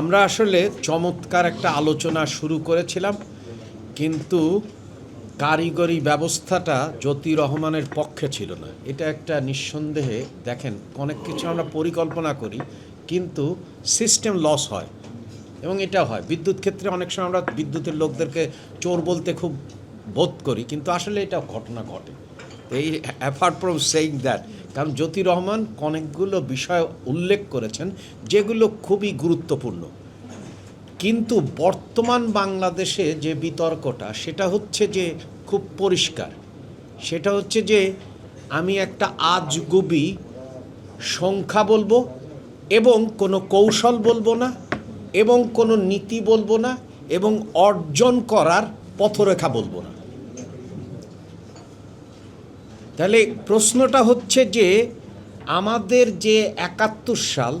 আমরা আসলে চমৎকার একটা আলোচনা শুরু করেছিলাম, কিন্তু কারিগরি ব্যবস্থাটা জ্যোতি রহমানের পক্ষে ছিল না। এটা একটা নিঃসন্দেহে দেখেন, অনেক কিছু আমরা পরিকল্পনা করি, কিন্তু সিস্টেম লস হয়, এবং এটা হয়। বিদ্যুৎ ক্ষেত্রে অনেক সময় আমরা বিদ্যুতের লোকদেরকে চোর বলতে খুব বোধ করি, কিন্তু আসলে এটা ঘটনা ঘটে। এই অ্যাপার্ট ফ্রম সেইং দ্যাট কারণ জ্যোতি রহমান অনেকগুলো বিষয় উল্লেখ করেছেন যেগুলো খুবই গুরুত্বপূর্ণ। কিন্তু বর্তমান বাংলাদেশে যে বিতর্কটা, সেটা হচ্ছে যে খুব পরিষ্কার। সেটা হচ্ছে যে আমি একটা আজগুবি সংখ্যা বলব এবং কোনো কৌশল বলব না এবং কোনো নীতি বলব না এবং অর্জন করার পথরেখা বলব না। তাহলে প্রশ্নটা হচ্ছে যে আমাদের যে একাত্তর সাল,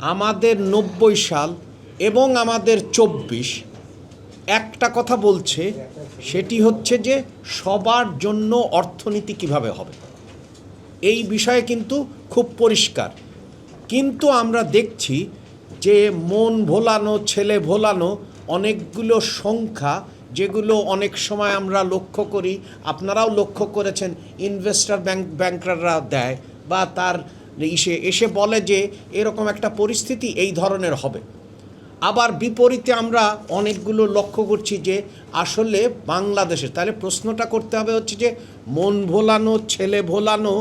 আমাদের নব্বই সাল এবং আমাদের চব্বিশ, একটা কথা বলছে, সেটি হচ্ছে যে সবার জন্য অর্থনীতি কীভাবে হবে? এই বিষয়ে কিন্তু খুব পরিষ্কার। কিন্তু আমরা দেখছি যে মন ভোলানো, ছেলে ভোলানো অনেকগুলো সংখ্যা যেগুলো অনেক সময় আমরা লক্ষ্য করি, আপনারাও লক্ষ্য করেছেন ইনভেস্টর ব্যাংক ব্যাংকাররা দেয় বা তার ইসে, এসে বলে যে এরকম একটা পরিস্থিতি এই ধরনের হবে। আবার বিপরীতে আমরা অনেকগুলো লক্ষ্য করছি যে আসলে বাংলাদেশে, তাহলে প্রশ্নটা করতে হবে হচ্ছে যে মন ভোলানো, ছেলে ভোলানো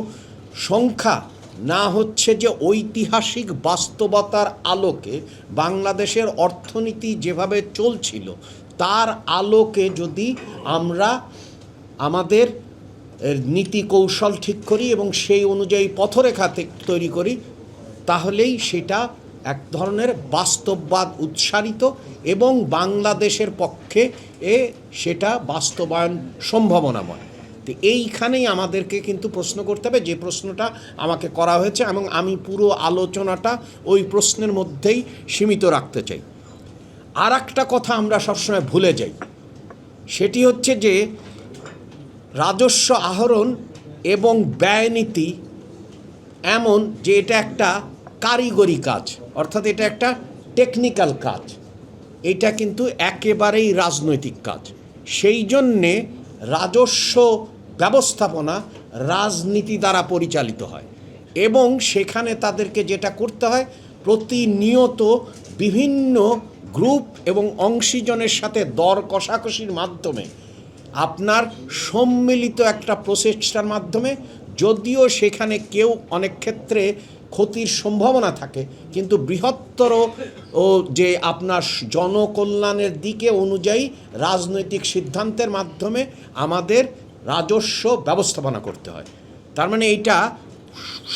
সংখ্যা না হচ্ছে যে ঐতিহাসিক বাস্তবতার আলোকে বাংলাদেশের অর্থনীতি যেভাবে চলছিল তার আলোকে যদি আমরা আমাদের নীতি কৌশল ঠিক করি এবং সেই অনুযায়ী পথরেখা তৈরি করি, তাহলেই সেটা এক ধরনের বাস্তববাদ উৎসারিত এবং বাংলাদেশের পক্ষে এ সেটা বাস্তবায়ন সম্ভাবনাময়। তো এইখানেই আমাদেরকে কিন্তু প্রশ্ন করতে হবে, যে প্রশ্নটা আমাকে করা হয়েছে এবং আমি পুরো আলোচনাটা ওই প্রশ্নের মধ্যেই সীমিত রাখতে চাই। আর একটা কথা আমরা সবসময় ভুলে যাই। সেটি হচ্ছে যে, রাজস্ব আহরণ এবং ব্যয়নীতি এমন যে এটা একটা কারিগরি কাজ, অর্থাৎ এটা একটা টেকনিক্যাল কাজ। এটা কিন্তু একেবারেই রাজনৈতিক কাজ। সেই জন্যে রাজস্ব ব্যবস্থাপনা রাজনীতি দ্বারা পরিচালিত হয় এবং সেখানে তাদেরকে যেটা করতে হয়, প্রতিনিয়ত বিভিন্ন গ্রুপ এবং অংশীজনের সাথে দর কষাকষির মাধ্যমে আপনার সম্মিলিত একটা প্রচেষ্টার মাধ্যমে, যদিও সেখানে কেউ অনেক ক্ষেত্রে ক্ষতির সম্ভাবনা থাকে, কিন্তু বৃহত্তর ও যে আপনার জনকল্যাণের দিকে অনুযায়ী রাজনৈতিক সিদ্ধান্তের মাধ্যমে আমাদের রাজস্ব ব্যবস্থাপনা করতে হয়। তার মানে এইটা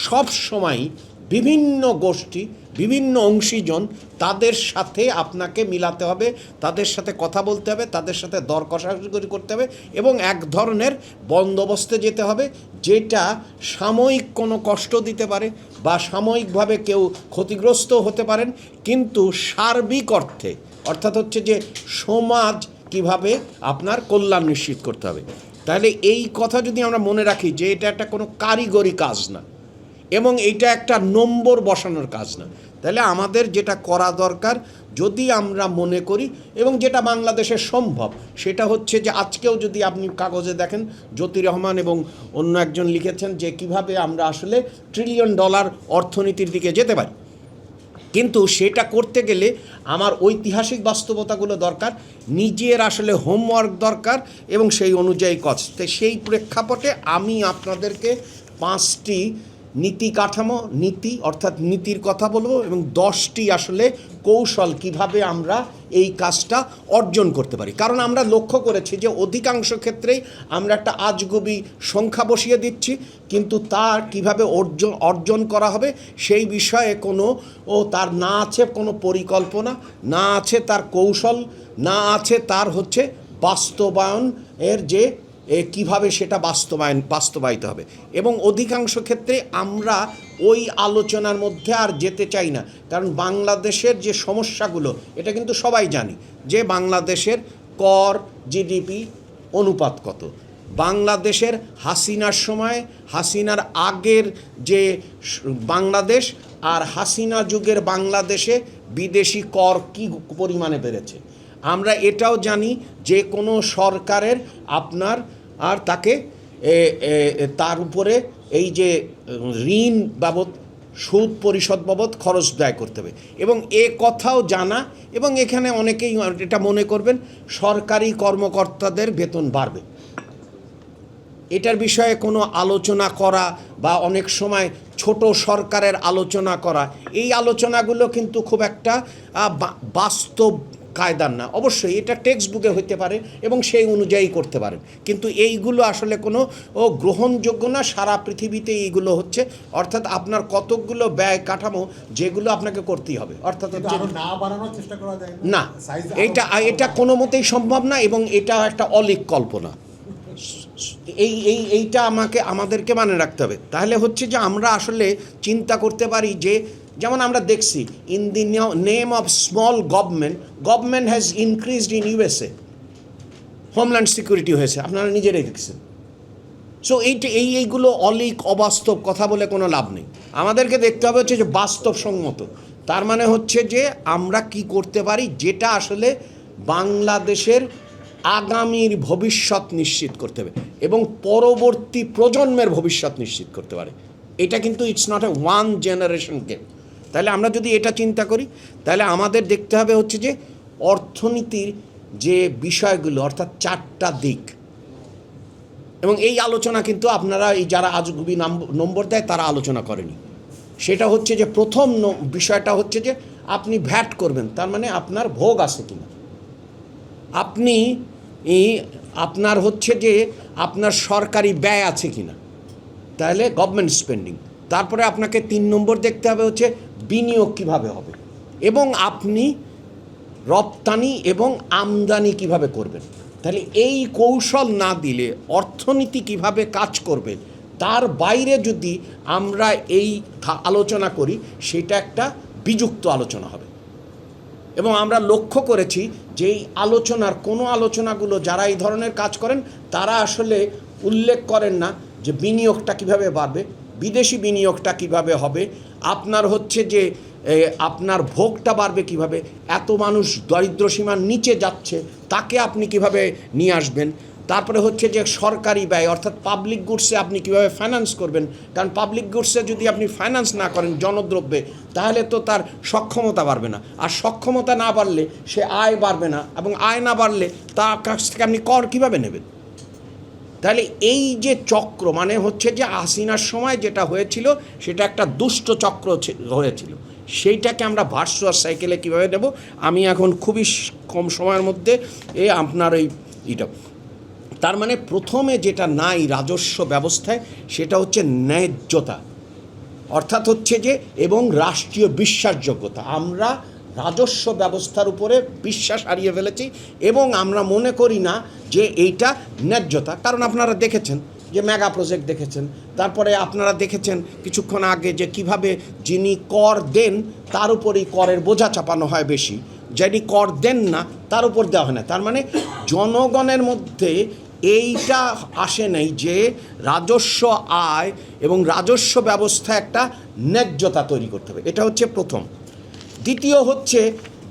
সব সময় বিভিন্ন গোষ্ঠী বিভিন্ন অংশীজন তাদের সাথে আপনাকে মিলাতে হবে, তাদের সাথে কথা বলতে হবে, তাদের সাথে দর কষাকষি করতে হবে এবং এক ধরনের বন্দোবস্তে যেতে হবে যেটা সাময়িক কোনো কষ্ট দিতে পারে বা সাময়িকভাবে কেউ ক্ষতিগ্রস্ত হতে পারেন। কিন্তু সার্বিক অর্থে, অর্থাৎ হচ্ছে যে সমাজ কীভাবে আপনার কল্যাণ নিশ্চিত করতে হবে। তাহলে এই কথা যদি আমরা মনে রাখি যে এটা একটা কোনো কারিগরি কাজ না, এবং এটা একটা নম্বর বসানোর কাজ না তাহলে আমাদের যেটা করা দরকার, যদি আমরা মনে করি, এবং যেটা বাংলাদেশে সম্ভব, সেটা হচ্ছে যে আজকেও যদি আপনি কাগজে দেখেন, জ্যোতি রহমান এবং অন্য একজন লিখেছেন যে কীভাবে আমরা আসলে ট্রিলিয়ন ডলার অর্থনীতির দিকে যেতে পারি। কিন্তু সেটা করতে গেলে আমার ঐতিহাসিক বাস্তবতাগুলো দরকার, নিজের আসলে হোমওয়ার্ক দরকার, এবং সেই অনুযায়ী কাজ। সেই প্রেক্ষাপটে আমি আপনাদেরকে পাঁচটি নীতি কাঠামো, নীতি, অর্থাৎ নীতির কথা বলব এবং দশটি আসলে কৌশল কীভাবে আমরা এই কাজটা অর্জন করতে পারি। কারণ আমরা লক্ষ্য করেছি যে অধিকাংশ ক্ষেত্রেই আমরা একটা আজগুবি সংখ্যা বসিয়ে দিচ্ছি, কিন্তু তার কীভাবে অর্জন অর্জন করা হবে সেই বিষয়ে কোনো, ও তার না আছে কোনো পরিকল্পনা, না আছে তার কৌশল, না আছে তার হচ্ছে বাস্তবায়ন এর যে কীভাবে সেটা বাস্তবায়ন, বাস্তবায়িত হবে? এবং অধিকাংশ ক্ষেত্রে আমরা ওই আলোচনার মধ্যে আর যেতে চাই না। কারণ বাংলাদেশের যে সমস্যাগুলো, এটা কিন্তু সবাই জানি যে বাংলাদেশের কর, জিডিপি অনুপাত কত। বাংলাদেশের হাসিনার সময়, হাসিনার আগের যে বাংলাদেশ আর হাসিনা যুগের বাংলাদেশে বিদেশি কর কী পরিমাণে বেড়েছে। আমরা এটাও জানি যে কোনো সরকারের আপনার আর তাকে তার উপরে এই যে, ঋণ বাবদ, সুদ পরিশোধ বাবদ খরচ ব্যয় করতে হবে। এবং এ কথাও জানা, এবং এখানে অনেকেই এটা মনে করবেন, সরকারি কর্মকর্তাদের বেতন বাড়বে। এটার বিষয়ে কোনো আলোচনা করা বা অনেক সময় ছোট সরকারের আলোচনা করা, এই আলোচনাগুলো কিন্তু খুব একটা বাস্তব কায়দার না। অবশ্যই এটা টেক্সট বুকে হইতে পারে এবং সেই অনুযায়ী করতে পারেন কিন্তু এইগুলো আসলে কোনো ও গ্রহণযোগ্য না সারা পৃথিবীতে এইগুলো হচ্ছে। অর্থাৎ আপনার কতকগুলো ব্যয় কাঠামো যেগুলো আপনাকে করতেই হবে। অর্থাৎ না এটা এটা কোনো মতেই সম্ভব না এবং এটা একটা অলিক কল্পনা। এই এই এইটা আমাকে আমাদেরকে মানে রাখতে হবে। তাহলে হচ্ছে যে আমরা আসলে চিন্তা করতে পারি যে যেমন আমরা দেখছি in the name of small government government has increased in USA homeland security হয়েছে, আপনারা নিজেরাই দেখছেন। সো এইটা, এই, এইগুলো অলিক, অবাস্তব কথা বলে কোনো লাভ নেই। আমাদেরকে দেখতে হবে হচ্ছে যে বাস্তবসম্মত। তার মানে হচ্ছে যে আমরা কি করতে পারি, যেটা আসলে বাংলাদেশের আগামীর ভবিষ্যৎ নিশ্চিত করতে হবে এবং পরবর্তী প্রজন্মের ভবিষ্যৎ নিশ্চিত করতে পারে। এটা কিন্তু it's not a one generation game তাহলে আমরা যদি এটা চিন্তা করি, তাহলে আমাদের দেখতে হবে হচ্ছে যে অর্থনীতির যে বিষয়গুলো, অর্থাৎ চারটা দিক। এবং এই আলোচনা কিন্তু আপনারা, এই যারা আজগুবি নম্বর দেয়, তারা আলোচনা করেনি। সেটা হচ্ছে যে প্রথম বিষয়টা হচ্ছে যে আপনি ভ্যাট করবেন, তার মানে আপনার ভোগ আছে কিনা। আপনি আপনার হচ্ছে যে আপনার সরকারি ব্যয় আছে কিনা। তাহলে গভর্নমেন্ট স্পেন্ডিং। তারপরে আপনাকে তিন নম্বর দেখতে হবে হচ্ছে বিনিয়োগ কীভাবে হবে? এবং আপনি রপ্তানি এবং আমদানি কীভাবে করবেন? তাহলে এই কৌশল না দিলে অর্থনীতি কীভাবে কাজ করবে? তার বাইরে যদি আমরা এই আলোচনা করি, সেটা একটা বিযুক্ত আলোচনা হবে। এবং আমরা লক্ষ্য করেছি যে এই আলোচনার কোনো আলোচনাগুলো যারা এই ধরনের কাজ করেন, তারা আসলে উল্লেখ করেন না যে বিনিয়োগটা কীভাবে বাড়বে, বিদেশি বিনিয়োগটা কীভাবে হবে আপনার হচ্ছে যে আপনার ভোগটা বাড়বে কীভাবে? এত মানুষ দরিদ্র সীমার নিচে যাচ্ছে, তাকে আপনি কীভাবে নিয়ে আসবেন? তারপরে হচ্ছে যে সরকারি ব্যয়, অর্থাৎ পাবলিক গুডসে আপনি কীভাবে ফাইন্যান্স করবেন? কারণ পাবলিক গুডসে যদি আপনি ফাইন্যান্স না করেন জনদ্রব্যে, তাহলে তো তার সক্ষমতা বাড়বে না। আর সক্ষমতা না বাড়লে সে আয় বাড়বে না এবং আয় না বাড়লে তার কাছ থেকে আপনি কর কীভাবে নেবেন? তাহলে এই যে চক্র মানে হচ্ছে যে আসিনার সময় যেটা হয়েছিল, সেটা একটা দুষ্ট চক্র হয়েছিল। সেইটাকে আমরা ভার্চুয়াল সাইকেলে কীভাবে দেব আমি এখন খুবই কম সময়ের মধ্যে এ আপনার এই এটা তার মানে প্রথমে যেটা নাই রাজস্ব ব্যবস্থায়, সেটা হচ্ছে ন্যায্যতা। অর্থাৎ হচ্ছে যে, এবং রাষ্ট্রীয় বিশ্বাসযোগ্যতা। আমরা রাজস্ব ব্যবস্থার উপরে বিশ্বাস হারিয়ে ফেলেছি এবং আমরা মনে করি না যে এইটা ন্যায্যতা। কারণ আপনারা দেখেছেন যে মেগা প্রজেক্ট দেখেছেন, তারপরে আপনারা দেখেছেন কিছুক্ষণ আগে যে কীভাবে যিনি কর দেন, তার উপরেই করের বোঝা চাপানো হয় বেশি। যিনি কর দেন না, তার উপর দেওয়া হয় না। তার মানে জনগণের মধ্যে এইটা আসে নাই যে রাজস্ব আয় এবং রাজস্ব ব্যবস্থা একটা ন্যায্যতা তৈরি করতে হবে। এটা হচ্ছে প্রথম। দ্বিতীয় হচ্ছে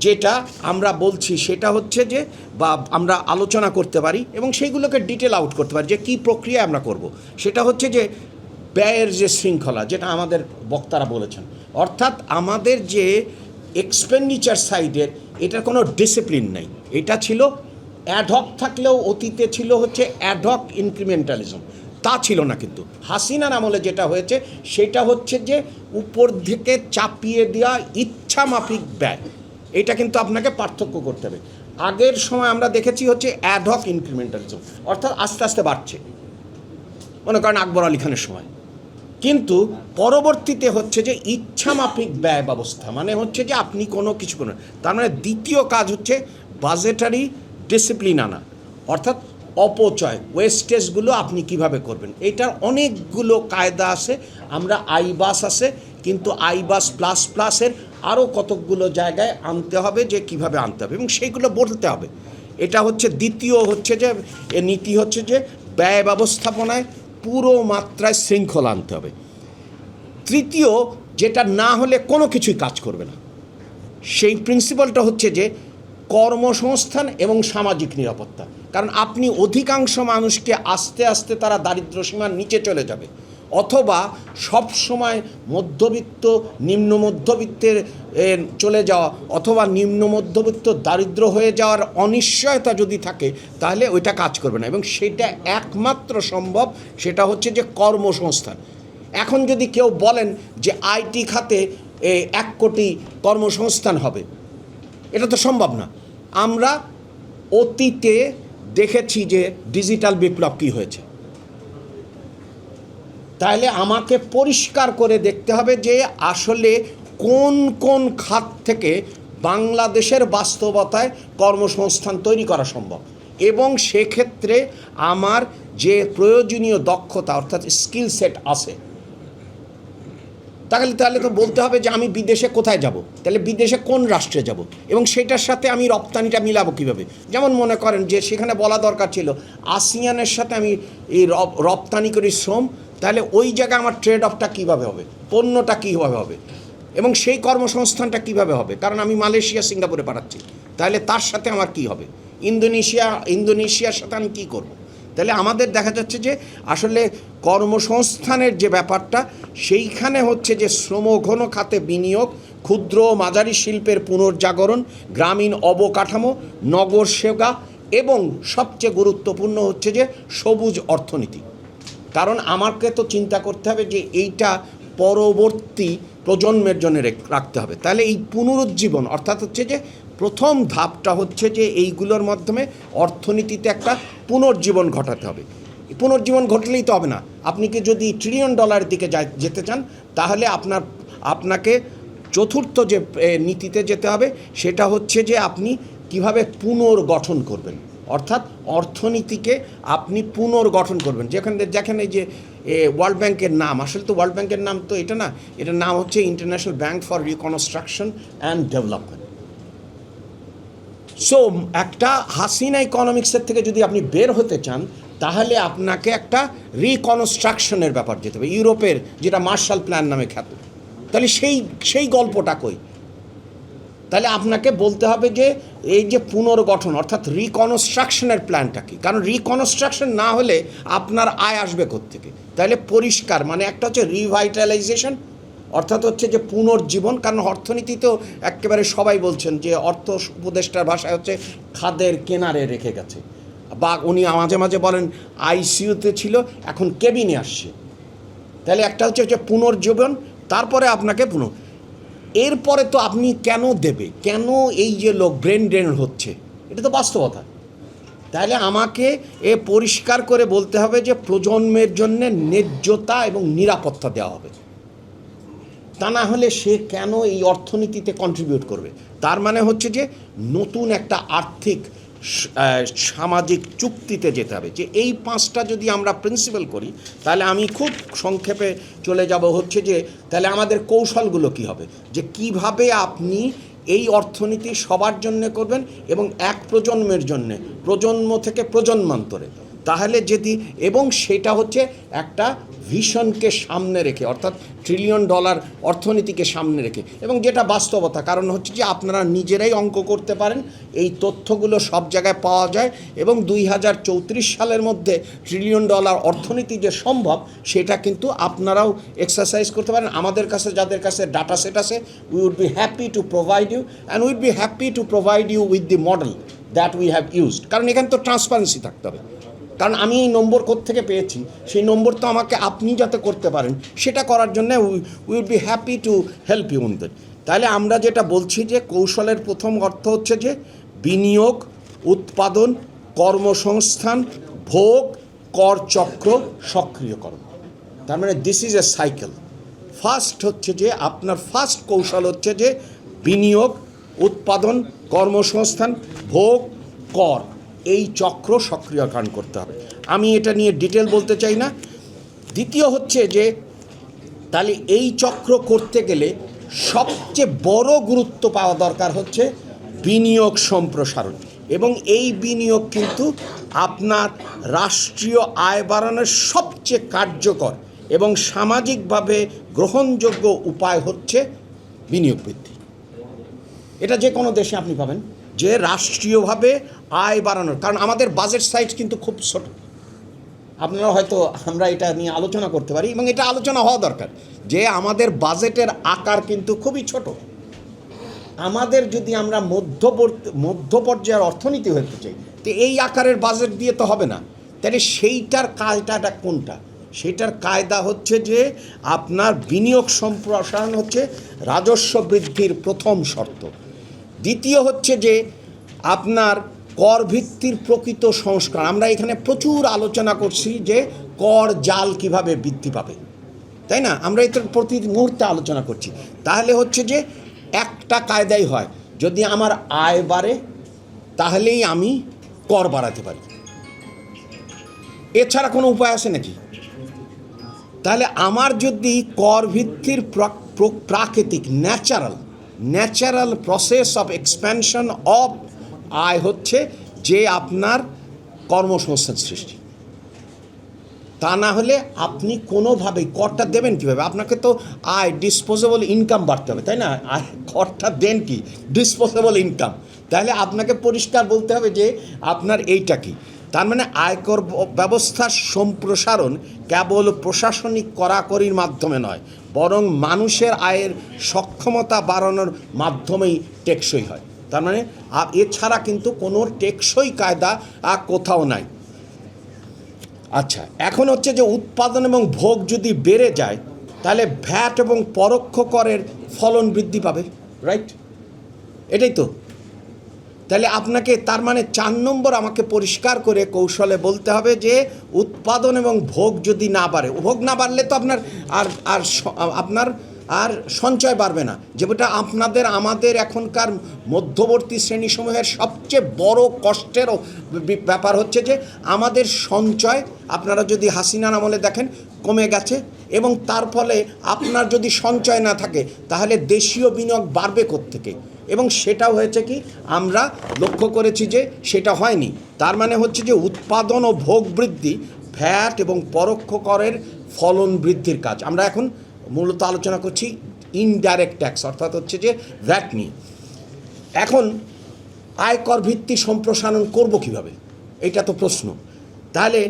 যেটা আমরা বলছি, সেটা হচ্ছে যে, বা আমরা আলোচনা করতে পারি এবং সেইগুলোকে ডিটেল আউট করতে পারি যে কী প্রক্রিয়া আমরা করব। সেটা হচ্ছে যে, ব্যয়ের যে শৃঙ্খলা, যেটা আমাদের বক্তারা বলেছেন। অর্থাৎ আমাদের যে এক্সপেন্ডিচার সাইডের এটার কোনো ডিসিপ্লিন নেই। এটা ছিল অ্যাডহক থাকলেও অতীতে ছিল হচ্ছে অ্যাডহক ইনক্রিমেন্টালিজম তা ছিল না কিন্তু। হাসিনার আমলে যেটা হয়েছে, সেটা হচ্ছে যে উপর থেকে চাপিয়ে দেওয়া ইচ্ছামাফিক ব্যয়। এটা কিন্তু আপনাকে পার্থক্য করতে হবে। আগের সময় আমরা দেখেছি হচ্ছে অ্যাডহক ইনক্রিমেন্টালিজম অর্থাৎ আস্তে আস্তে বাড়ছে। মনে করেন আকবর আলী খানের সময়। কিন্তু পরবর্তীতে হচ্ছে যে ইচ্ছামাফিক ব্যয় ব্যবস্থা মানে হচ্ছে যে আপনি কোনো কিছু করেন তার মানে দ্বিতীয় কাজ হচ্ছে বাজেটারি ডিসিপ্লিন আনা। অর্থাৎ অপচয় ওয়েস্টেজগুলো আপনি কীভাবে করবেন? এটার অনেকগুলো কায়দা আছে, আমরা আইবাস আছে, কিন্তু আইবাস প্লাস প্লাসের আরও কতকগুলো জায়গায় আনতে হবে যে কীভাবে আনতে হবে, এবং সেইগুলো বলতে হবে। এটা হচ্ছে দ্বিতীয় হচ্ছে যে, এ নীতি হচ্ছে যে ব্যয় ব্যবস্থাপনায় পুরো মাত্রায় শৃঙ্খল আনতে হবে। তৃতীয়, যেটা না হলে কোনো কিছুই কাজ করবে না। সেই প্রিন্সিপালটা হচ্ছে যে কর্মসংস্থান এবং সামাজিক নিরাপত্তা। কারণ আপনি অধিকাংশ মানুষকে আস্তে আস্তে তারা দারিদ্র সীমার নিচে চলে যাবে। অথবা সব সময় মধ্যবিত্ত, নিম্ন মধ্যবিত্তের চলে যাওয়া অথবা নিম্ন মধ্যবিত্ত দারিদ্র হয়ে যাওয়ার অনিশ্চয়তা যদি থাকে, তাহলে ওইটা কাজ করবে না। এবং সেটা একমাত্র সম্ভব, সেটা হচ্ছে যে কর্মসংস্থান। এখন যদি কেউ বলেন যে আইটি খাতে এক কোটি কর্মসংস্থান হবে, এটা তো সম্ভব না। আমরা অতীতে দেখেছি যে ডিজিটাল বিপ্লব কী হয়েছে। তাহলে আমাকে পরিষ্কার করে দেখতে হবে যে আসলে কোন কোন খাত থেকে বাংলাদেশের বাস্তবতায় কর্মসংস্থান তৈরি করা সম্ভব। এবং সেক্ষেত্রে আমার যে প্রয়োজনীয় দক্ষতা, অর্থাৎ স্কিল সেট আছে তাহলে তাহলে তো বলতে হবে যে আমি বিদেশে কোথায় যাব? তাহলে বিদেশে কোন রাষ্ট্রে যাব? এবং সেটার সাথে আমি রপ্তানিটা মিলাবো কীভাবে? যেমন মনে করেন যে সেখানে বলা দরকার ছিল, আসিয়ানের সাথে আমি এই রপ্তানি করি শ্রম, তাহলে ওই জায়গায় আমার ট্রেড অফটা কীভাবে হবে? পণ্যটা কীভাবে হবে? এবং সেই কর্মসংস্থানটা কীভাবে হবে? কারণ আমি মালয়েশিয়া, সিঙ্গাপুরে পাঠাচ্ছি। তাহলে তার সাথে আমার কি হবে? ইন্দোনেশিয়া, ইন্দোনেশিয়ার সাথে আমি কী করব? তাহলে আমাদের দেখা যাচ্ছে যে আসলে কর্মসংস্থানের যে ব্যাপারটা, সেইখানে হচ্ছে যে শ্রমঘন খাতে বিনিয়োগ, ক্ষুদ্র মাঝারি শিল্পের পুনর্জাগরণ, গ্রামীণ অবকাঠামো, নগর সেবা এবং সবচেয়ে গুরুত্বপূর্ণ হচ্ছে যে সবুজ অর্থনীতি। কারণ আমাকে তো চিন্তা করতে হবে যে এইটা পরবর্তী প্রজন্মের জন্য রেখ- রাখতে হবে। তাহলে এই পুনরুজ্জীবন অর্থাৎ হচ্ছে যে প্রথম ধাপটা হচ্ছে যে এইগুলোর মাধ্যমে অর্থনীতিতে একটা পুনর্জীবন ঘটাতে হবে। পুনর্জীবন ঘটলেই তো হবে না। আপনি কি যদি ট্রিলিয়ন ডলারের দিকে যেতে চান, তাহলে আপনার, আপনাকে চতুর্থ যে নীতিতে যেতে হবে, সেটা হচ্ছে যে আপনি কীভাবে পুনর্গঠন করবেন। অর্থাৎ অর্থনীতিকে আপনি পুনর্গঠন করবেন। যেখানে যেখানে যে ওয়ার্ল্ড ব্যাংকের নাম, আসলে তো ওয়ার্ল্ড ব্যাংকের নাম তো এটা না, এটার নাম হচ্ছে International Bank for Reconstruction and Development so একটা হাসিনা ইকোনমিক্সের থেকে যদি আপনি বের হতে চান, তাহলে আপনাকে একটা রিকনস্ট্রাকশনের ব্যাপার যেতে হবে। ইউরোপের যেটা মার্শাল প্ল্যান নামে খ্যাত। তাহলে সেই সেই গল্পটা কই? তাহলে আপনাকে বলতে হবে যে, এই যে পুনর্গঠন, অর্থাৎ রিকনস্ট্রাকশনের প্ল্যানটা কি? কারণ রিকনস্ট্রাকশন না হলে আপনার আয় আসবে থেকে তাহলে পরিষ্কার মানে একটা হচ্ছে রিভাইটালাইজেশন অর্থাৎ হচ্ছে যে পুনর্জীবন, কারণ অর্থনীতি তো একেবারে সবাই বলছেন যে অর্থ উপদেষ্টার ভাষায় হচ্ছে খাদের কেনারে রেখে গেছে। বা উনি মাঝে মাঝে বলেন, আইসিইউতে ছিল, এখন কেবিনে আসছে। তাহলে একটা হচ্ছে হচ্ছে পুনর্জীবন, তারপরে আপনাকে পুনঃ, এরপরে তো আপনি কেন দেবে? কেন এই যে লোক ব্রেন ড্রেন হচ্ছে? এটা তো বাস্তবতা। তাহলে আমাকে এ পরিষ্কার করে বলতে হবে যে প্রজন্মের জন্য ন্যায্যতা এবং নিরাপত্তা দেওয়া হবে। তা না হলে সে কেন এই অর্থনীতিতে কন্ট্রিবিউট করবে? তার মানে হচ্ছে যে নতুন একটা আর্থিক সামাজিক চুক্তিতে যেতে হবে। যে এই পাঁচটা যদি আমরা প্রিন্সিপাল করি, তাহলে আমি খুব সংক্ষেপে চলে যাব হচ্ছে যে, তাহলে আমাদের কৌশলগুলো কি হবে? যে কীভাবে আপনি এই অর্থনীতি সবার জন্য করবেন এবং এক প্রজন্মের জন্য, প্রজন্ম থেকে প্রজন্মান্তরে। তাহলে যদি, এবং সেটা হচ্ছে একটা ভিশনকে সামনে রেখে, অর্থাৎ ট্রিলিয়ন ডলার অর্থনীতিকে সামনে রেখে, এবং যেটা বাস্তবতা, কারণ হচ্ছে যে আপনারা নিজেরাই অঙ্ক করতে পারেন, এই তথ্যগুলো সব জায়গায় পাওয়া যায়, এবং দুই হাজার চৌত্রিশ সালের মধ্যে ট্রিলিয়ন ডলার অর্থনীতি যে সম্ভব, সেটা কিন্তু আপনারাও এক্সারসাইজ করতে পারেন। আমাদের কাছে, যাদের কাছে ডাটা সেট আছে we would be happy to provide you and we'd be happy to provide you with the model that we have used কারণ এখানে তো ট্রান্সপারেন্সি থাকতে হবে। কারণ আমি এই নম্বর থেকে পেয়েছি? সেই নম্বর তো আমাকে আপনি যাতে করতে পারেন, সেটা করার জন্য we we'd be happy to help you that. তাহলে আমরা যেটা বলছি যে, কৌশলের প্রথম অর্থ হচ্ছে যে, বিনিয়োগ, উৎপাদন, কর্মসংস্থান, ভোগ, কর চক্র, সক্রিয়করণ। তার মানে this is a cycle first হচ্ছে যে, আপনার ফার্স্ট কৌশল হচ্ছে যে, বিনিয়োগ, উৎপাদন, কর্মসংস্থান, ভোগ, কর। এই চক্র সক্রিয়করণ করতে হবে। আমি এটা নিয়ে ডিটেল বলতে চাই না। দ্বিতীয় হচ্ছে যে, তাহলে এই চক্র করতে গেলে সবচেয়ে বড় গুরুত্ব পাওয়া দরকার হচ্ছে বিনিয়োগ সম্প্রসারণ। এবং এই বিনিয়োগ কিন্তু আপনার রাষ্ট্রীয় আয় বাড়ানোর সবচেয়ে কার্যকর এবং সামাজিকভাবে গ্রহণযোগ্য উপায় হচ্ছে বিনিয়োগ বৃদ্ধি। এটা যে কোনো দেশে আপনি পাবেন। যে রাষ্ট্রীয়ভাবে আয় বাড়ানোর, কারণ আমাদের বাজেট সাইজ কিন্তু খুব ছোট। আপনারা হয়তো আমরা এটা নিয়ে আলোচনা করতে পারি, এবং এটা আলোচনা হওয়া দরকার যে আমাদের বাজেটের আকার কিন্তু খুবই ছোট। আমাদের যদি আমরা মধ্যবর্তী মধ্য পর্যায়ের অর্থনীতি হতে চাই, তো এই আকারের বাজেট দিয়ে তো হবে না। তাহলে সেইটার কাজটা কোনটা? সেটার কায়দা হচ্ছে যে আপনার বিনিয়োগ সম্প্রসারণ হচ্ছে রাজস্ব বৃদ্ধির প্রথম শর্ত। দ্বিতীয় হচ্ছে যে আপনার কর ভিত্তির প্রকৃত সংস্কার। আমরা এখানে প্রচুর আলোচনা করছি যে কর জাল কীভাবে বৃদ্ধি পাবে। তাই না? আমরা এটা প্রতি মুহূর্তে আলোচনা করছি। তাহলে হচ্ছে যে একটা কায়দাই হয়, যদি আমার আয় বাড়ে, তাহলেই আমি কর বাড়াতে পারি। এছাড়া কোনো উপায় আছে নাকি? তাহলে আমার যদি কর ভিত্তির প্রা- প্র- প্রাকৃতিক, natural natural process of expansion of আয় হচ্ছে যে আপনার কর্মসংস্থান সৃষ্টি। তা না হলে আপনি কোনোভাবেই করটা দেবেন কীভাবে? আপনাকে তো আয় ডিসপোজেবল ইনকাম বাড়তে হবে, তাই না? আয় করটা দেন কি? ডিসপোজেবল ইনকাম তাহলে আপনাকে পরিষ্কার বলতে হবে যে আপনার এইটা কি? তার মানে আয়কর ব্যবস্থার সম্প্রসারণ কেবল প্রশাসনিক কড়াকড়ির মাধ্যমে নয় বরং মানুষের আয়ের সক্ষমতা বাড়ানোর মাধ্যমেই টেকসই হয়। তার মানে আর এছাড়া কিন্তু কোনো টেকসই কায়দা আর কোথাও নাই। আচ্ছা এখন হচ্ছে যে উৎপাদন এবং ভোগ যদি বেড়ে যায়, তাহলে ভ্যাট এবং পরোক্ষ করের ফলন বৃদ্ধি পাবে, রাইট? এটাই তো। তাহলে আপনাকে তার মানে চার নম্বর আমাকে পরিষ্কার করে কৌশলে বলতে হবে যে উৎপাদন এবং ভোগ যদি না বাড়ে, ভোগ না বাড়লে তো আপনার আর আর আপনার আর সঞ্চয় বাড়বে না। যেটা আপনাদের, আমাদের এখনকার মধ্যবর্তী শ্রেণীসমূহের সবচেয়ে বড় কষ্টেরও ব্যাপার হচ্ছে যে আমাদের সঞ্চয় আপনারা যদি হাসিনার আমলে দেখেন কমে গেছে এবং তার ফলে আপনার যদি সঞ্চয় না থাকে, তাহলে দেশীয় বিনিয়োগ বাড়বে থেকে এবং সেটাও হয়েছে কি, আমরা লক্ষ্য করেছি যে সেটা হয়নি। তার মানে হচ্ছে যে উৎপাদন ও ভোগ বৃদ্ধি ভ্যাট এবং পরোক্ষ করের ফলন বৃদ্ধির কাজ। আমরা এখন মূলত আলোচনা করছি ইনডাইরেক্ট ট্যাক্স অর্থাৎ হচ্ছে যে ভ্যাট নিয়ে। এখন আয়কর ভিত্তি সম্প্রসারণ করব কীভাবে? এটা তো প্রশ্ন। তাহলে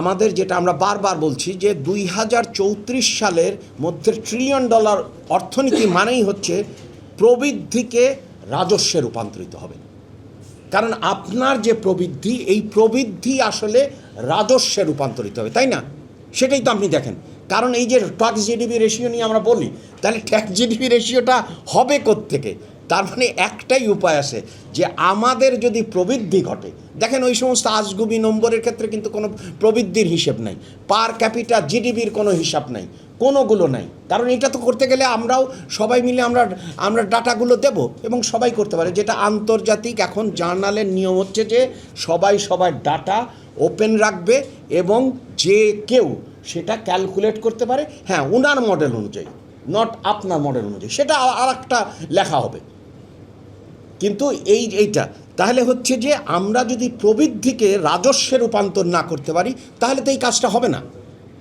আমাদের যেটা আমরা বারবার বলছি যে দুই হাজার চৌত্রিশ সালের মধ্যে ট্রিলিয়ন ডলার অর্থনীতি মানেই হচ্ছে প্রবৃদ্ধিকে রাজস্বে রূপান্তরিত হবে। কারণ আপনার যে প্রবৃদ্ধি, এই প্রবৃদ্ধি আসলে রাজস্বে রূপান্তরিত হবে, তাই না? সেটাই তো আপনি দেখেন। কারণ এই যে ট্যাক্স জিডিপি রেশিও নিয়ে আমরা বলি, তাহলে ট্যাক্স জিডিপি রেশিওটা হবে থেকে তার মানে একটাই উপায় আছে যে আমাদের যদি প্রবৃদ্ধি ঘটে, দেখেন ওই সমস্ত আজগুবি নম্বরের ক্ষেত্রে কিন্তু কোনো প্রবৃদ্ধির হিসেব নাই, পার ক্যাপিটা জিডিপির কোনো হিসাব নাই, কোনোগুলো নাই, কারণ এটা তো করতে গেলে আমরাও সবাই মিলে আমরা আমরা ডাটাগুলো দেব এবং সবাই করতে পারে, যেটা আন্তর্জাতিক এখন জার্নালের নিয়ম হচ্ছে যে সবাই সবার ডাটা ওপেন রাখবে এবং যে কেউ সেটা ক্যালকুলেট করতে পারে হ্যাঁ ওনার মডেল অনুযায়ী নট আপনার মডেল অনুযায়ী, সেটা আর একটা লেখা হবে। কিন্তু এই এইটা, তাহলে হচ্ছে যে আমরা যদি প্রবৃদ্ধিকে রাজস্বে রূপান্তর না করতে পারি, তাহলে তো এই কাজটা হবে না।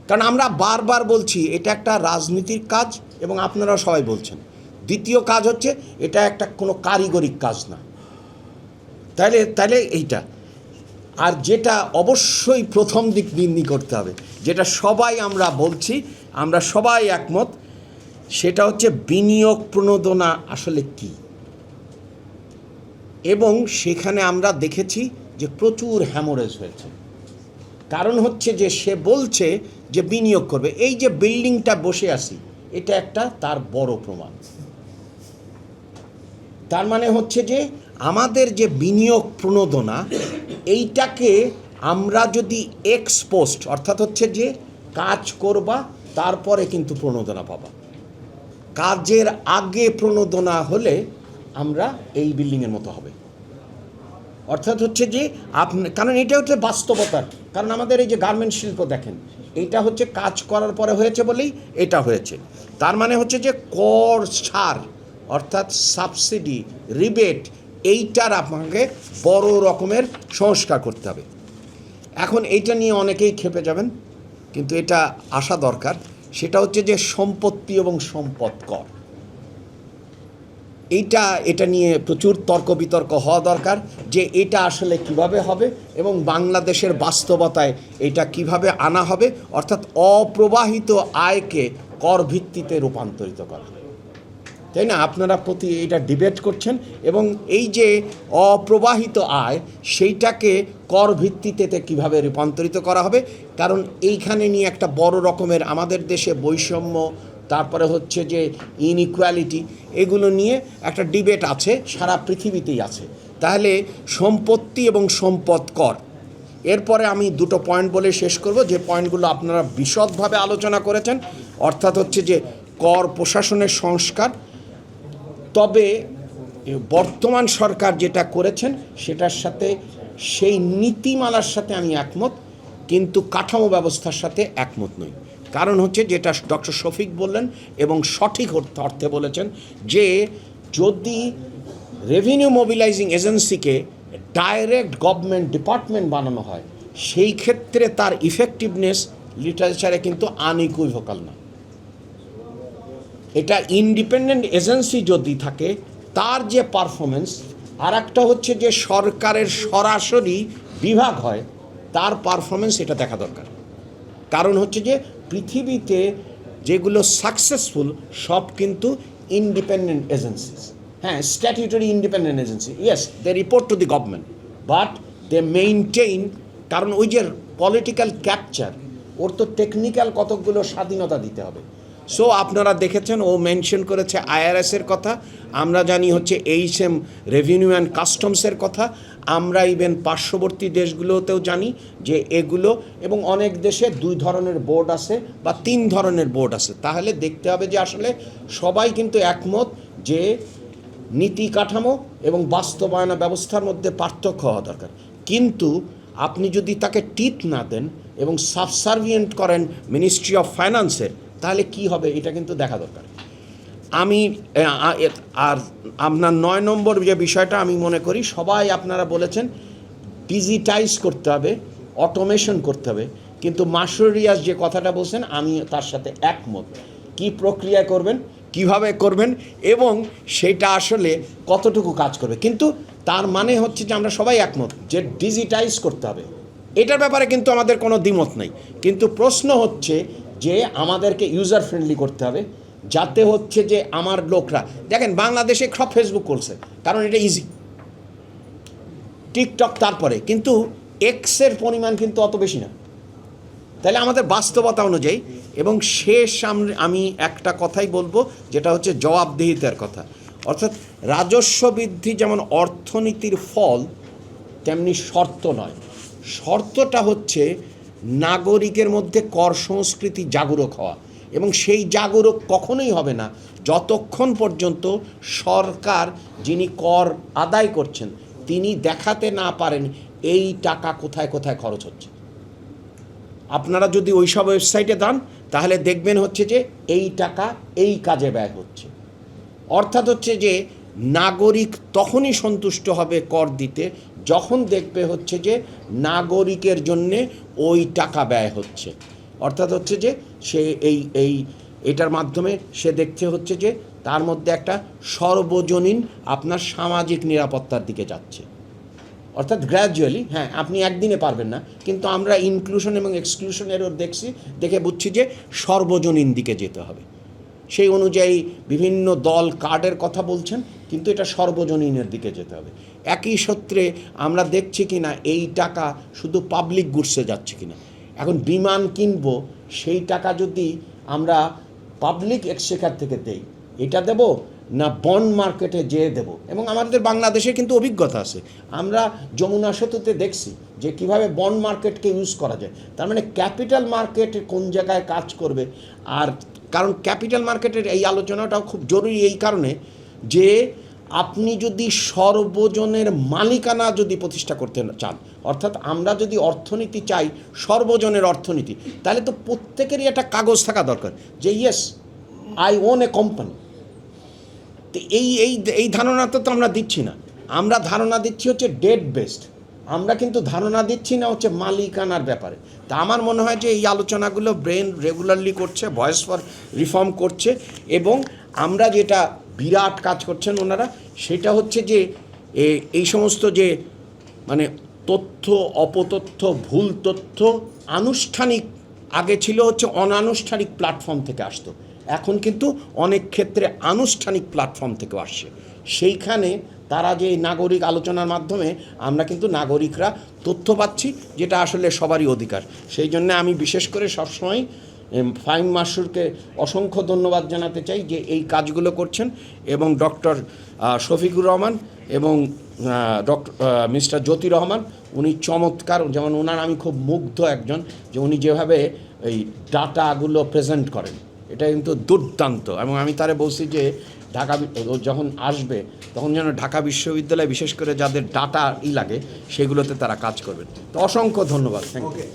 কারণ আমরা বারবার বলছি, এটা একটা রাজনীতির কাজ এবং আপনারা সবাই বলছেন। দ্বিতীয় কাজ হচ্ছে, এটা একটা কোনো কারিগরিক কাজ না। তাহলে তাহলে এইটা। আর যেটা অবশ্যই প্রথম দিক বিন্দি করতে হবে, যেটা সবাই আমরা বলছি, আমরা সবাই একমত, সেটা হচ্ছে বিনিয়োগ প্রণোদনা আসলে কী? এবং সেখানে আমরা দেখেছি যে প্রচুর হ্যামোরেজ হয়েছে। কারণ হচ্ছে যে সে বলছে যে বিনিয়োগ করবে। এই যে বিল্ডিংটা বসে আছি, এটা একটা তার বড় প্রমাণ। তার মানে হচ্ছে যে আমাদের যে বিনিয়োগ প্রণোদনা, এইটাকে আমরা যদি এক্সপোস্ট অর্থাৎ হচ্ছে যে কাজ করবা, তারপরে কিন্তু প্রণোদনা পাবা। কাজের আগে প্রণোদনা হলে আমরা এই বিল্ডিংয়ের মতো হবে। অর্থাৎ হচ্ছে যে আপনি, কারণ এটা হচ্ছে বাস্তবতার কারণ আমাদের এই যে গার্মেন্ট শিল্প দেখেন, এটা হচ্ছে কাজ করার পরে হয়েছে বলেই এটা হয়েছে। তার মানে হচ্ছে যে কর সার, অর্থাৎ সাবসিডি রিবেট এইটার আপনাকে বড় রকমের সংস্কার করতে হবে। এখন এইটা নিয়ে অনেকেই খেপে যাবেন, কিন্তু এটা আসা দরকার। সেটা হচ্ছে যে সম্পত্তি এবং সম্পদ কর। এইটা, এটা নিয়ে প্রচুর তর্ক বিতর্ক হওয়া দরকার যে এটা আসলে কীভাবে হবে এবং বাংলাদেশের বাস্তবতায় এটা কীভাবে আনা হবে, অর্থাৎ অপ্রবাহিত আয়কে কর ভিত্তিতে রূপান্তরিত করা। তাই না? আপনারা প্রতি এটা ডিবেট করছেন এবং এই যে অপ্রবাহিত আয়, সেইটাকে কর ভিত্তিতে কীভাবে রূপান্তরিত করা হবে? কারণ এইখানে নিয়ে একটা বড় রকমের আমাদের দেশে বৈষম্য তারপরে হচ্ছে যে ইনইকুয়ালিটি এগুলো নিয়ে একটা ডিবেট আছে, সারা পৃথিবীতেই আছে। তাহলে সম্পত্তি এবং সম্পদ কর। এরপরে আমি দুটো পয়েন্ট বলে শেষ করব, যে পয়েন্টগুলো আপনারা বিশদভাবে আলোচনা করেছেন, অর্থাৎ হচ্ছে যে কর প্রশাসনের সংস্কার। তবে বর্তমান সরকার যেটা করেছেন, সেটার সাথে সেই নীতিমালার সাথে আমি একমত, কিন্তু কাঠামো ব্যবস্থার সাথে একমত নই। কারণ হচ্ছে যেটা ডক্টর শফিক বললেন এবং সঠিক অর্থে বলেছেন যে যদি রেভিনিউ মোবিলাইজিং এজেন্সিকে ডাইরেক্ট গভর্নমেন্ট ডিপার্টমেন্ট বানানো হয়, সেই ক্ষেত্রে তার ইফেক্টিভনেস লিটারেচারে কিন্তু আনইকুইভোকাল না। এটা ইন্ডিপেন্ডেন্ট এজেন্সি যদি থাকে, তার যে পারফরমেন্স আর একটা হচ্ছে যে সরকারের সরাসরি বিভাগ হয়, তার পারফরমেন্স এটা দেখা দরকার। কারণ হচ্ছে যে পৃথিবীতে যেগুলো সাকসেসফুল সব কিন্তু ইন্ডিপেন্ডেন্ট এজেন্সিস হ্যাঁ statutory independent agency yes they report to the government but they maintain কারণ ওই যে পলিটিক্যাল ক্যাপচার ওর তো টেকনিক্যাল কতকগুলো স্বাধীনতা দিতে হবে। সো আপনারা দেখেছেন, ও মেনশন করেছে আইআরএসের কথা, আমরা জানি হচ্ছে এইচ এম রেভিনিউ অ্যান্ড কাস্টমসের কথা আমরা ইভেন পার্শ্ববর্তী দেশগুলোতেও জানি যে এগুলো এবং অনেক দেশে দুই ধরনের বোর্ড আছে বা তিন ধরনের বোর্ড আছে। তাহলে দেখতে হবে যে আসলে সবাই কিন্তু একমত যে নীতি কাঠামো এবং বাস্তবায়ন ব্যবস্থার মধ্যে পার্থক্য হওয়া দরকার। কিন্তু আপনি যদি তাকে টিপ না দেন এবং সাবসার্ভিয়েন্ট করেন মিনিস্ট্রি অফ ফাইন্যান্সের তাহলে কি হবে? এটা কিন্তু দেখা দরকার। আমি আর আপনার নয় নম্বর যে বিষয়টা আমি মনে করি, সবাই আপনারা বলেছেন ডিজিটাইজ করতে হবে অটোমেশন করতে হবে। কিন্তু মাসুর রিয়াজ যে কথাটা বলছেন, আমি তার সাথে একমত। কি প্রক্রিয়া করবেন, কীভাবে করবেন, এবং সেটা আসলে কতটুকু কাজ করবে। কিন্তু তার মানে হচ্ছে যে আমরা সবাই একমত যে ডিজিটাইজ করতে হবে। এটার ব্যাপারে কিন্তু আমাদের কোনো দ্বিমত নেই। কিন্তু প্রশ্ন হচ্ছে যে আমাদেরকে ইউজার ফ্রেন্ডলি করতে হবে। যাতে হচ্ছে যে আমার লোকরা, দেখেন বাংলাদেশে সব ফেসবুক করছে, কারণ এটা ইজি টিকটক তারপরে, কিন্তু এক্সের পরিমাণ কিন্তু অত বেশি না। তাহলে আমাদের বাস্তবতা অনুযায়ী, এবং শেষ আম- একটা কথাই বলব, যেটা হচ্ছে জবাবদিহিতার কথা। অর্থাৎ রাজস্ব বৃদ্ধি যেমন অর্থনীতির ফল, তেমনি শর্ত নয়। শর্তটা হচ্ছে নাগরিকের মধ্যে কর সংস্কৃতি জাগরুক হওয়া। এবং সেই জাগরুক কখনোই হবে না। যতক্ষণ পর্যন্ত সরকার যিনি কর আদায় করছেন, তিনি দেখাতে না পারেন এই টাকা কোথায় কোথায় খরচ হচ্ছে। আপনারা যদি ওই সব ওয়েবসাইটে দান তাহলে দেখবেন হচ্ছে যে এই টাকা এই কাজে ব্যয় হচ্ছে। অর্থাৎ হচ্ছে যে নাগরিক তখনই সন্তুষ্ট হবে কর দিতে যখন দেখবে হচ্ছে যে নাগরিকের জন্যে ওই টাকা ব্যয় হচ্ছে। অর্থাৎ হচ্ছে যে সে এই এই এটার মাধ্যমে সে দেখতে হচ্ছে যে তার মধ্যে একটা সর্বজনীন আপনার সামাজিক নিরাপত্তার দিকে যাচ্ছে। অর্থাৎ গ্র্যাজুয়ালি হ্যাঁ আপনি একদিনে পারবেন না, কিন্তু আমরা ইনক্লুশন এবং এক্সক্লুশনেরও দেখছি, দেখে বুঝছি যে সর্বজনীন দিকে যেতে হবে। সেই অনুযায়ী বিভিন্ন দল কার্ডের কথা বলছেন, কিন্তু এটা সর্বজনীনের দিকে যেতে হবে। একই সূত্রে আমরা দেখছি কি না এই টাকা শুধু পাবলিক গুডসে যাচ্ছে কি না এখন বিমান কিনবো, সেই টাকা যদি আমরা পাবলিক এক্সচেকার থেকে দেই, এটা দেব না বন্ড মার্কেটে যেয়ে দেব? এবং আমাদের বাংলাদেশে কিন্তু অভিজ্ঞতা আছে। আমরা যমুনা সেতুতে দেখছি যে কীভাবে বন্ড মার্কেটকে ইউজ করা যায়। তার মানে ক্যাপিটাল মার্কেট কোন জায়গায় কাজ করবে? আর কারণ ক্যাপিটাল মার্কেটের এই আলোচনাটাও খুব জরুরি এই কারণে যে আপনি যদি সর্বজনের মালিকানা যদি প্রতিষ্ঠা করতে চান, অর্থাৎ আমরা যদি অর্থনীতি চাই, সর্বজনের অর্থনীতি, তাহলে তো প্রত্যেকেরই একটা কাগজ থাকা দরকার যে yes I own a company তো এই এই এই ধারণাটা তো আমরা দিচ্ছি না। আমরা ধারণা দিচ্ছি হচ্ছে ডেট বেসড আমরা কিন্তু ধারণা দিচ্ছি না হচ্ছে মালিকানার ব্যাপারে। তা আমার মনে হয় যে, এই আলোচনাগুলো ব্রেন রেগুলারলি করছে ভয়েস ফর রিফর্ম করছে এবং আমরা যেটা বিরাট কাজ করছেন ওনারা। সেটা হচ্ছে যে এই সমস্ত যে মানে তথ্য, অপতথ্য, ভুল তথ্য আনুষ্ঠানিক, আগে ছিল হচ্ছে অনানুষ্ঠানিক প্ল্যাটফর্ম থেকে আসতো। এখন কিন্তু অনেক ক্ষেত্রে আনুষ্ঠানিক প্ল্যাটফর্ম থেকে আসছে। সেইখানে তারা যে নাগরিক আলোচনার মাধ্যমে আমরা কিন্তু নাগরিকরা তথ্য পাচ্ছি, যেটা আসলে সবারই অধিকার। সেই জন্য আমি বিশেষ করে সবসময় ফাইম মাসুরকে অসংখ্য ধন্যবাদ জানাতে চাই যে এই কাজগুলো করছেন এবং ডক্টর শফিকুর রহমান এবং ডক্টর মিস্টার জ্যোতি রহমান। উনি চমৎকার, যেমন ওনার আমি খুব মুগ্ধ একজন যে উনি যেভাবে এই ডাটাগুলো প্রেজেন্ট করেন। এটা কিন্তু দুর্দান্ত এবং আমি তারে বলছি যে ঢাকা যখন আসবে তখন যেন ঢাকা বিশ্ববিদ্যালয় বিশেষ করে যাদের ডাটা ই লাগে সেগুলোতে তারা কাজ করবেন। তো অসংখ্য ধন্যবাদ। Thank you